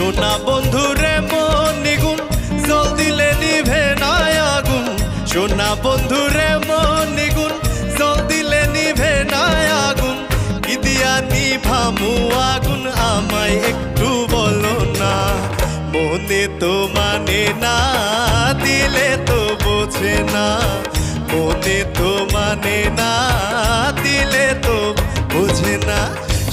সোনা বন্ধুরে মন নিগুন জল দিলে নিভে না আগুন সোনা বন্ধুরে মন নিগুন জল দিলে নিভে না আগুন কি দিয়া নিভামু আগুন আমায় একটু বলো না। মনে তো মানে না, দিলে তো বোঝে না। মনে তো মানে না